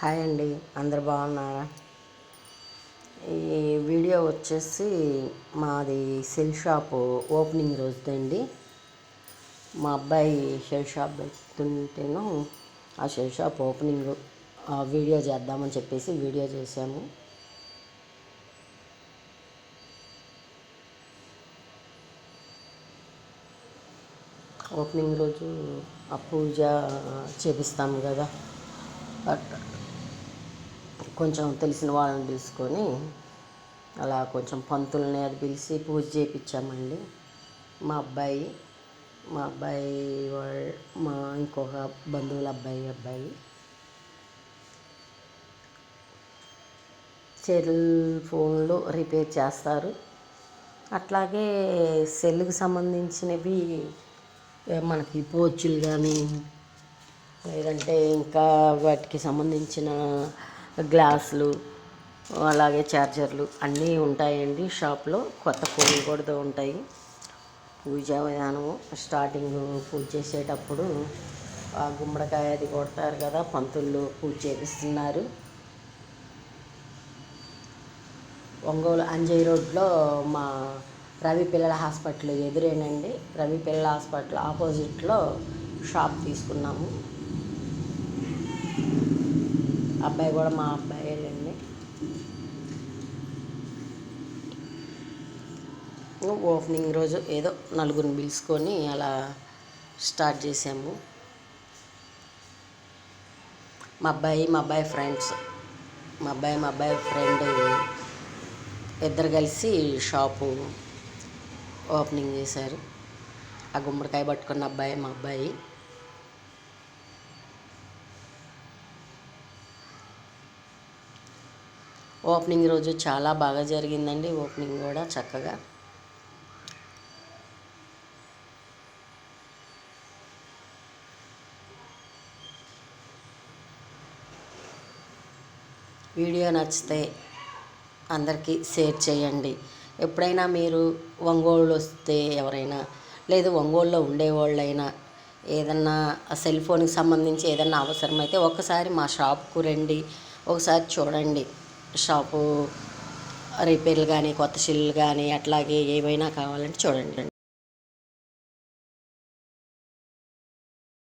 Hi అండి అందరు బాగున్నారా? ఈ వీడియో వచ్చేసి మాది సెల్ షాప్ ఓపెనింగ్ రోజుదండి మా అబ్బాయి సెల్ షాప్ పెడుతుంటేను ఆ సెల్ షాప్ ఓపెనింగ్ ఆ వీడియో చేద్దామని చెప్పేసి వీడియో చేశాము. ఓపెనింగ్ రోజు ఆ పూజ చేపిస్తాము కదా. బట్ కొంచెం తెలిసిన వాళ్ళని పిలుచుకొని అలా కొంచెం పంతుల్ని అది పిలిచి పూజ చేయించామండి మా అబ్బాయి మా అబ్బాయి వాళ్ళ మా ఇంకొక బంధువుల అబ్బాయి అబ్బాయి. సెల్ ఫోన్లు రిపేర్ చేస్తారు. అట్లాగే సెల్కి సంబంధించినవి మనకి పోచులు కానీ లేదంటే ఇంకా వాటికి సంబంధించిన గ్లాసులు అలాగే ఛార్జర్లు అన్నీ ఉంటాయండి షాప్లో. కొత్త ఫోన్లు కూడా ఉంటాయి. పూజా విధానము స్టార్టింగ్ పూజ చేసేటప్పుడు ఆ గుమ్మడికాయ అది కొడతారు కదా పంతులు పూజ చేపిస్తున్నారు. ఒంగోలు అంజయ్ రోడ్లో మా రవి పిల్లల హాస్పిటల్ ఎదురేనండి. రవి పిల్లల హాస్పిటల్ ఆపోజిట్లో షాప్ తీసుకున్నాము. అబ్బాయి కూడా మా అబ్బాయేలండి. ఓపెనింగ్ రోజు ఏదో నలుగురిని పిలుచుకొని అలా స్టార్ట్ చేసాము మా అబ్బాయి మా అబ్బాయి ఫ్రెండ్స్. మా అబ్బాయి మా అబ్బాయి ఫ్రెండ్ ఇద్దరు కలిసి షాపు ఓపెనింగ్ చేశారు. ఆ గుమ్మడికాయ పట్టుకున్న అబ్బాయి మా అబ్బాయి. ఓపెనింగ్ రోజు చాలా బాగా జరిగిందండి. ఓపెనింగ్ కూడా చక్కగా. వీడియో నచ్చితే అందరికీ షేర్ చేయండి. ఎప్పుడైనా మీరు ఒంగోలు వస్తే ఎవరైనా లేదు ఒంగోలులో ఉండేవాళ్ళైనా ఏదన్నా సెల్ ఫోన్కి సంబంధించి ఏదన్నా అవసరమైతే ఒకసారి మా షాప్కు రండి. ఒకసారి చూడండి. షాపు రిపేర్లు కానీ కొత్త సిల్లు కానీ అట్లాగే ఏమైనా కావాలంటే చూడండి.